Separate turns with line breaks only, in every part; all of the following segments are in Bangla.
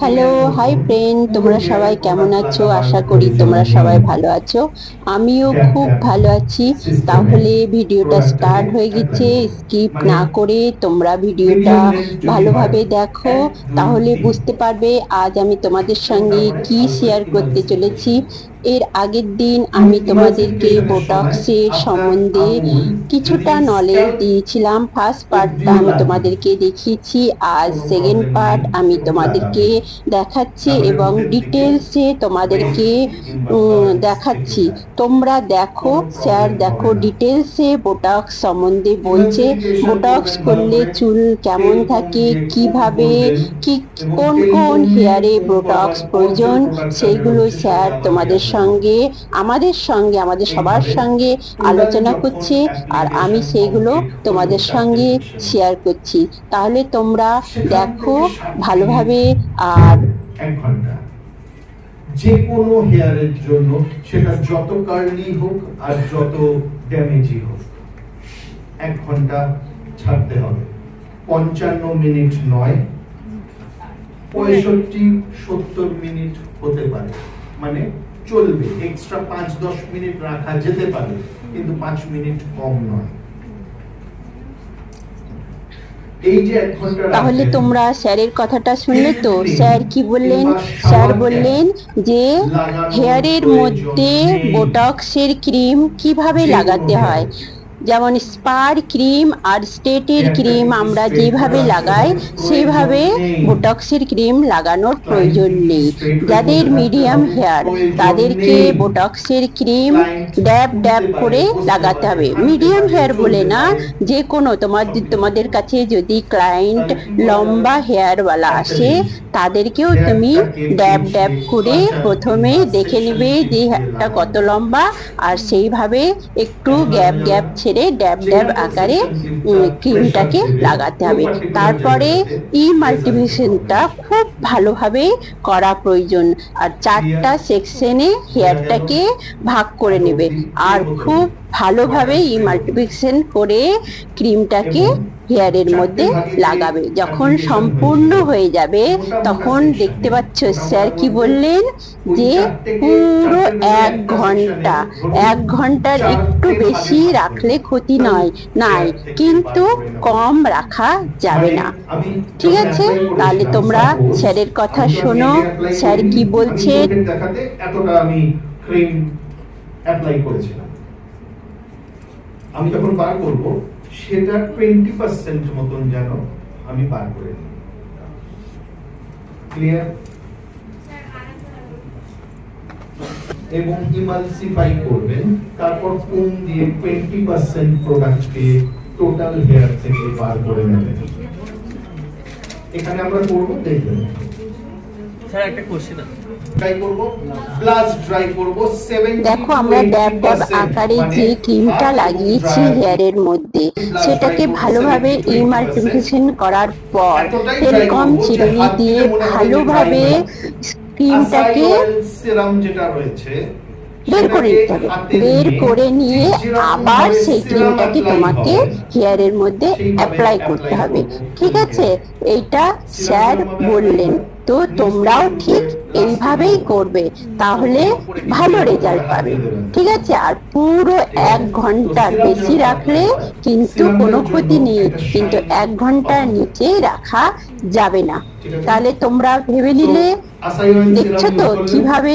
হ্যালো হাই ফ্রেন্ড তোমরা সবাই কেমন আছো? আশা করি তোমরা সবাই ভালো আছো। আমিও খুব ভালো আছি। তাহলে ভিডিওটা স্টার্ট হয়ে গেছে। স্কিপ না করে তোমরা ভিডিওটা ভালোভাবে দেখো তাহলে বুঝতে পারবে আজ আমি তোমাদের সঙ্গে কি শেয়ার করতে চলেছি। এর আগের দিন আমি তোমাদেরকে বোটক্সের সম্বন্ধে কিছুটা নলেজ দিয়েছিলাম। ফার্স্ট পার্টটা আমি তোমাদেরকে দেখিয়েছি। আজ সেকেন্ড পার্ট আমি তোমাদেরকে দেখাচ্ছি এবং ডিটেলসে তোমাদেরকে দেখাচ্ছি। তোমরা দেখো স্যার দেখো ডিটেলসে বোটক্স সম্বন্ধে বলছে। বোটক্স করলে চুল কেমন থাকে, কীভাবে, কি, কোন কোন হেয়ারে বোটক্স প্রয়োজন, সেইগুলো স্যার তোমাদের সঙ্গে, আমাদের সঙ্গে, আমাদের সবার সঙ্গে আলোচনা করছে। আর আমি সেইগুলো তোমাদের সঙ্গে শেয়ার করছি। তাহলে তোমরা দেখো, ভালোভাবে আর
যে কোনো হেয়ারের জন্য সেটা যত কার্লি হোক আর যত ড্যামেজই হোক, এক ঘণ্টা ছাড়তে হবে। পঞ্চান্ন মিনিট নয়, পঁয়ষট্টি সত্তর মিনিট হতে পারে। মানে চলবে এক্সট্রা পাঁচ দশ মিনিট রাখা যেতে পারে, কিন্তু পাঁচ মিনিট কম নয় এই যে এক ঘণ্টা
তাহলে তোমরা স্যারের কথাটা শুনলে তো। স্যার কি বললেন? স্যার বললেন যে হেয়ারের মধ্যে বোটক্সের ক্রিম কীভাবে লাগাতে হয়? যেমন স্পার ক্রিম আর স্টেটের ক্রিম আমরা যেভাবে লাগাই সেভাবে বোটক্সের ক্রিম লাগানোর প্রয়োজন নেই। যাদের মিডিয়াম হেয়ার তাদেরকে বোটক্সের ক্রিম ড্যাব ড্যাব করে লাগাতে হবে। মিডিয়াম হেয়ার বলে না যে কোনো তোমার তোমাদের কাছে যদি ক্লায়েন্ট লম্বা হেয়ারওয়ালা আসে তাদেরকেও তুমি ড্যাব ড্যাব করে প্রথমে দেখে নেবে যে হেয়ারটা কত লম্বা আর সেইভাবে একটু গ্যাপ গ্যাপ ছেড়ে ড্যাব ড্যাব আকারে ক্রিমটাকে লাগাতে হবে। তারপরে ই মাল্টিভিশনটা খুব ভালোভাবে করা প্রয়োজন। আর চারটা সেকশনে হেয়ারটাকে ভাগ করে নেবে। আর খুব ভালোভাবে ই মাল্টিভিশন করে ক্রিমটাকে হেয়ারের মধ্যে লাগাবে। যখন সম্পূর্ণ হয়ে যাবে তখন দেখতে পাচ্ছ স্যার কি বললেন যে পুরো এক ঘণ্টা এক ঘণ্টার একটু বেশি রাখলে ক্ষতি নয় নাই কিন্তু কম রাখা যাবে না। ঠিক আছে? তাহলে তোমরা স্যারের কথা শোনো। স্যার কি বলছে
দেখাতে এতটা আমি ক্রিম অ্যাপ্লাই করেছিলাম। আমি যখন বার করব, সেটা টোয়েন্টি পার্সেন্ট মতন যেন আমি বার করে নিই ক্লিয়ার এবং ইমালসিফাই করবেন, তারপর কোন দিয়ে টোয়েন্টি পার্সেন্ট প্রোডাক্টকে টোটাল হেয়ার থেকে বার করে নেবেন। এখানে আমরা করব, দেখবেন।
স্যার, একটা কোশ্চেন আছে।
ট্রাই করব প্লাস ট্রাই করব 70
দেখো আমরা ড্যাব ড্যাব আকারে যে ক্রিমটা লাগিয়েছি হেয়ারের মধ্যে সেটাকে ভালোভাবে ইমাল্টিফিকেশন করার পর তেল কম চিরুনি দিয়ে ভালোভাবে ক্রিমটাকে
সিরাম যেটা রয়েছে
বের করে নিতে হবে। বের করে নিয়ে আবার সেই ক্রিমটাকে তোমাকে হেয়ারের মধ্যে অ্যাপ্লাই করতে হবে। ঠিক আছে? এইটা স্যার বললেন। তো তোমরাও ঠিক এইভাবেই করবে, তাহলে ভালো রেজাল্ট পাবে। ঠিক আছে? আর পুরো এক ঘণ্টার বেশি রাখলে কিন্তু কোনো ক্ষতি নেই, কিন্তু এক ঘণ্টার নিচে রাখা যাবে না। তাহলে তোমরা ভেবে নিলে, দেখছ তো কীভাবে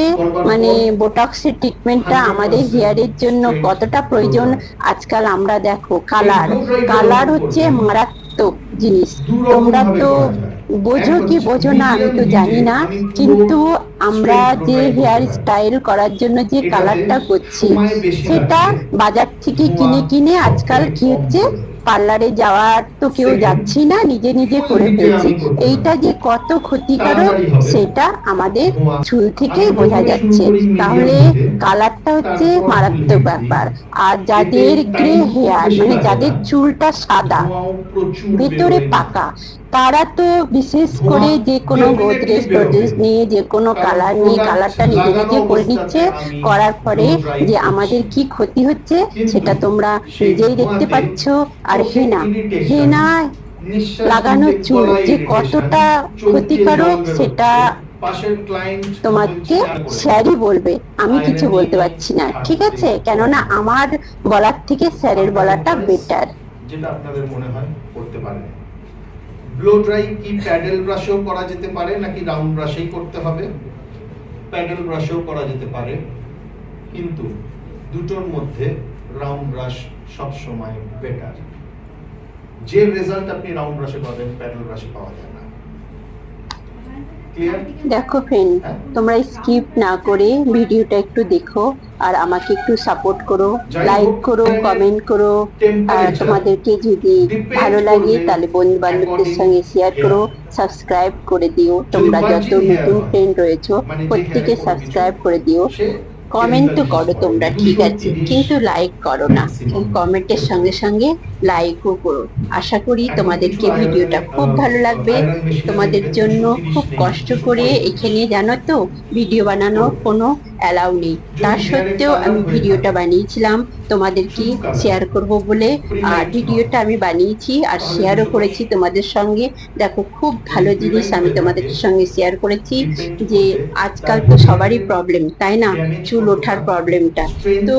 মানে বোটক্সের ট্রিটমেন্টটা আমাদের হেয়ারের জন্য কতটা প্রয়োজন? আজকাল আমরা দেখো কালার কালার হচ্ছে মারাত্মক। জিনিস। তোমরা তো বোঝো কি বোঝো না আমি তো জানি না। কিন্তু আমরা যে হেয়ার স্টাইল করার জন্য যে কালারটা করছি সেটা বাজার থেকে কিনে কিনে আজকাল কি হচ্ছে? পার্লারে যাওয়ার তো কেউ যাচ্ছি না নিজে নিজে করে ফেলছি। এইটা যে কত ক্ষতিকারক সেটা আমাদের চুল থেকে বোঝা যাচ্ছে। তাহলে কালারটা হচ্ছে মারাত্মক ব্যাপার। আর যাদের গ্রে হেয়ার মানে যাদের চুলটা সাদা ভেতরে পাকা। তারা তো বিশেষ করে যে কোনো গোদরেজ টোদরেজ নিয়ে যে কোনো কালার নিয়ে কালারটা নিজে নিজে করে নিচ্ছে করার পরে যে আমাদের কি ক্ষতি হচ্ছে সেটা তোমরা নিজেই দেখতে পাচ্ছ আর হেনা হেনা লাগানো চুল যে কতটা ক্ষতিকারক সেটা তোমাকে স্যারই বলবে। আমি কিছু বলতে পারছি না ঠিক আছে? কেননা আমার বলার থেকে স্যারের বলাটা বেটার
যেটা আপনাদের মনে হয় করতে পারেন। ব্লো ড্রাই কি প্যাডেল ব্রাশেও করা যেতে পারে নাকি রাউন্ড ব্রাশেই করতে হবে? প্যাডেল ব্রাশেও করা যেতে পারে। কিন্তু দুটোর মধ্যে রাউন্ড ব্রাশ সবসময় বেটার যে রেজাল্ট আপনি রাউন্ড ব্রাশে পাবেন প্যাডেল ব্রাশে পাওয়া যায় না।
দেখো ফ্রেন্ড তোমরা স্কিপ না করে ভিডিওটা একটু দেখো আর আমাকে একটু সাপোর্ট করো লাইক করো কমেন্ট করো। আর তোমাদেরকে যদি ভালো লাগে তাহলে বন্ধু বান্ধবদের সঙ্গে শেয়ার করো সাবস্ক্রাইব করে দিও। তোমরা যত নতুন ফ্রেন্ড রয়েছো প্রত্যেকে সাবস্ক্রাইব করে দিও। কমেন্ট তো করো তোমরা, ঠিক আছে। কিন্তু লাইক করো না। কমেন্টের সঙ্গে সঙ্গে লাইকও করো। আশা করি তোমাদেরকে ভিডিওটা খুব ভালো লাগবে। তোমাদের জন্য খুব কষ্ট করে এখানে জানো তো ভিডিও বানানো কোনো অ্যালাউ নেই। তা সত্ত্বেও আমি ভিডিওটা বানিয়েছিলাম। তোমাদেরকে শেয়ার করব বলে। আর ভিডিওটা আমি বানিয়েছি আর শেয়ারও করেছি তোমাদের সঙ্গে। দেখো, খুব ভালো জিনিস আমি তোমাদের সঙ্গে শেয়ার করেছি যে আজকাল তো সবারই প্রবলেম তাই না? চুল ওঠার প্রবলেমটা। তো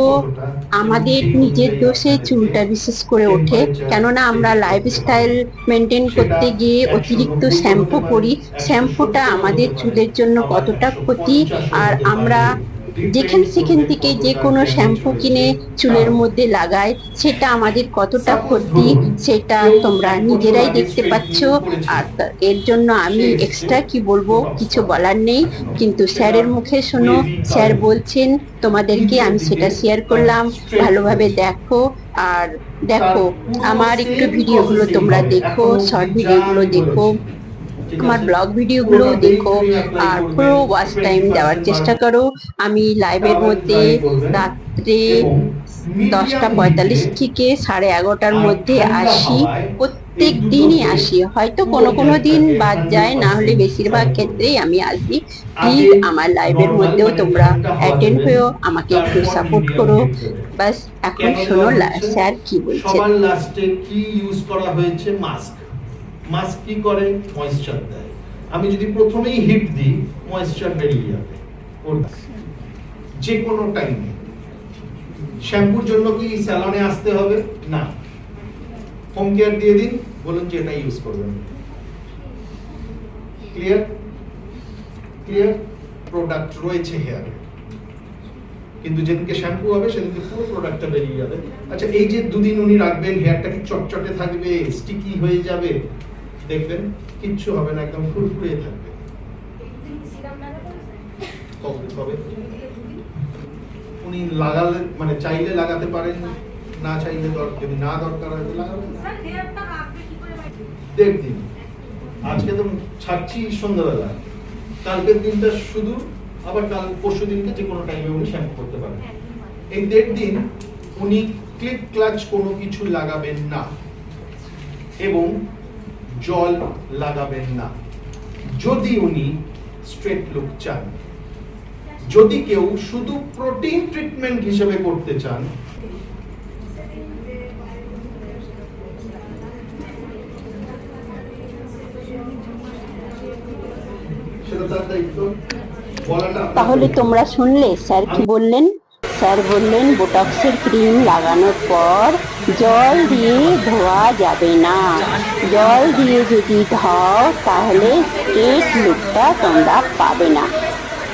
আমাদের নিজের দোষে চুলটা বিশেষ করে ওঠে। কেননা আমরা লাইফস্টাইল মেনটেন করতে গিয়ে অতিরিক্ত শ্যাম্পু করি। শ্যাম্পুটা আমাদের চুলের জন্য কতটা ক্ষতি? আর আমরা যেখান সেখান থেকে যে কোনো শ্যাম্পু কিনে চুলের মধ্যে লাগায়, সেটা আমাদের কতটা ক্ষতি, সেটা তোমরা নিজেরাই দেখতে পাচ্ছ। আর এর জন্য আমি এক্সট্রা কি বলব, কিছু বলার নেই। কিন্তু স্যারের মুখে শোনো, স্যার বলছেন, তোমাদেরকে আমি সেটা শেয়ার করলাম, ভালোভাবে দেখো। আর দেখো, আমার একটু ভিডিওগুলো তোমরা দেখো শর্ট ভিডিওগুলো দেখো। আমার ব্লগ ভিডিওগুলো দেখো, আর পুরো ওয়াচ টাইম দেওয়ার চেষ্টা করো। আমি লাইভের মধ্যে রাত্রে দশটা পঁয়তাল্লিশ থেকে সাড়ে এগারোটার মধ্যে আসি। প্রত্যেক দিনই আসি। হয়তো কোনো কোনো দিন বাদ যায়, না হলে বেশিরভাগ ক্ষেত্রেই আমি আসি। প্লিজ আমার লাইভের মধ্যেও তোমরা অ্যাটেন্ড হয়েও আমাকে একটু সাপোর্ট করো। বাস এখন শোনো স্যার কি
বলছে? লাস্টে কি ইউজ করা হয়েছে? মাস্ক মাস্ক কি করে? ময়েশ্চার দেয়। আমি যদি প্রথমেই হিট দিই ময়েশ্চার বেরিয়ে যাবে। যে কোনো টাইমে শ্যাম্পুর জন্য কি স্যালনে আসতে হবে? না। হোম কেয়ার দিয়ে দিন। বলুন যে এটা ইউজ করবেন। ক্লিয়ার ক্লিয়ার প্রোডাক্ট রয়েছে কিন্তু যেদিনকে শ্যাম্পু হবে, সেদিনকে পুরো প্রোডাক্টটা বেরিয়ে যাবে। আচ্ছা এই যে দুদিন উনি রাখবেন হেয়ারটা কি চটচটে থাকবে স্টিকি হয়ে যাবে? দেখবেন কিচ্ছু হবে না, একদম ফুরফুরে থাকবে। কবে কবে? উনি লাগালে মানে চাইলে লাগাতে পারেন, না চাইলে যদি না দরকার হয় লাগাবেন। আজকে তো ছাড়ছি সন্ধ্যাবেলা। কালকের দিনটা শুধু, আবার কাল পরশু দিনকে যে কোনো টাইমে উনি শ্যাম্পু করতে পারেন। এই দেড় দিন উনি ক্লিপ ক্লাচ কোনো কিছু লাগাবেন না। এবং জল লাগাবেন না। যদি উনি স্ট্রেট লুক চান যদি কেউ শুধু প্রোটিন ট্রিটমেন্ট হিসেবে করতে চান
তাহলে তোমরা শুনলে স্যার কি বললেন? স্যার বললেন, বোটক্সের ক্রিম লাগানোর পর জল দিয়ে ধোয়া যাবে না। জল দিয়ে যদি ধাও, তাহলে স্ট্রেট লুকটা তোমরা পাবে না।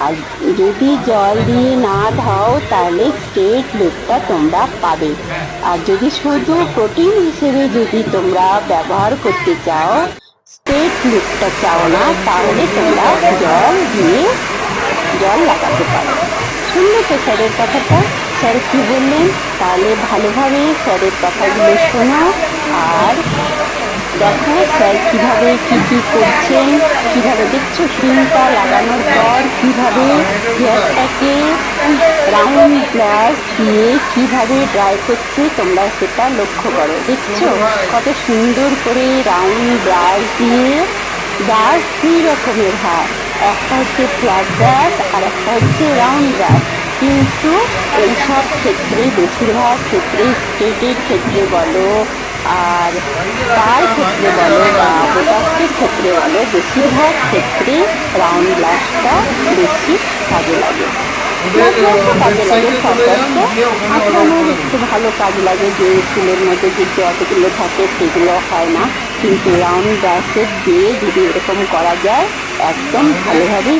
আর যদি জল দিয়ে না ধাও, তাহলে স্ট্রেট লুকটা তোমরা পাবে। আর যদি শুধু প্রোটিন হিসেবে যদি তোমরা ব্যবহার করতে চাও স্ট্রেট লুকটা চাও না, তাহলে তোমরা জল দিয়ে জল লাগাতে পারো। তো স্যারের কথাটা। স্যার কি বললেন? তাহলে ভালোভাবে স্যারের কথাগুলো শোনো। আর দেখো স্যার কীভাবে কি কি করছেন, কীভাবে দেখছ ক্রিমটা লাগানোর পর কীভাবে হেয়ারটাকে রাউন্ড ব্রাশ দিয়ে কীভাবে ড্রাই করছে তোমরা সেটা লক্ষ্য করো। দেখছ? কত সুন্দর করে রাউন্ড ব্রাশ দিয়ে ব্রাশ দুই রকমের হয়। একটা হচ্ছে ফ্ল্যাট ব্রাশ আর একটা হচ্ছে রাউন্ড ব্রাশ কিন্তু এইসব ক্ষেত্রে বেশিরভাগ ক্ষেত্রে স্ট্রেটের ক্ষেত্রে বলো আর তার ক্ষেত্রে বলো বা বোটাক্সের ক্ষেত্রে বলো, বেশিরভাগ ক্ষেত্রে রাউন্ড গ্লাসটা বেশি কাজে লাগে। গ্লাসটা একটু ভালো কাজ লাগে যে চুলের মধ্যে যে জটগুলো থাকে সেগুলো হয় না। কিন্তু রাউন্ড গ্লাসের দিয়ে যদি এরকম করা যায়, একদম ভালোভাবেই